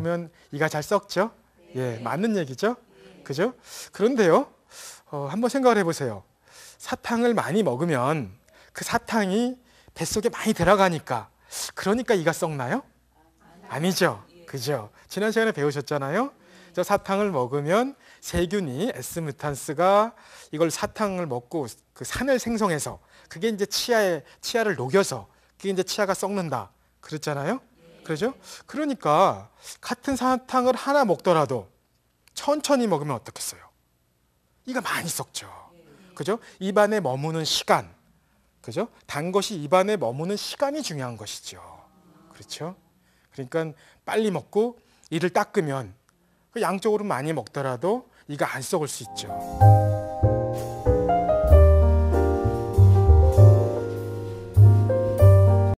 먹으면 이가 잘 썩죠? 예, 맞는 얘기죠? 그죠? 그런데요, 어, 한번 생각을 해보세요. 사탕을 많이 먹으면 그 사탕이 뱃속에 많이 들어가니까 그러니까 이가 썩나요? 아니죠. 그죠? 지난 시간에 배우셨잖아요. 저 사탕을 먹으면 세균이 에스무탄스가 이걸 사탕을 먹고 그 산을 생성해서 그게 이제 치아에 치아를 녹여서 그게 이제 치아가 썩는다. 그랬잖아요. 그러죠? 그러니까 같은 사탕을 하나 먹더라도 천천히 먹으면 어떻겠어요? 이가 많이 썩죠. 그죠? 입안에 머무는 시간. 그죠? 단 것이 입안에 머무는 시간이 중요한 것이죠. 그렇죠? 그러니까 빨리 먹고 이를 닦으면 그 양쪽으로 많이 먹더라도 이가 안 썩을 수 있죠.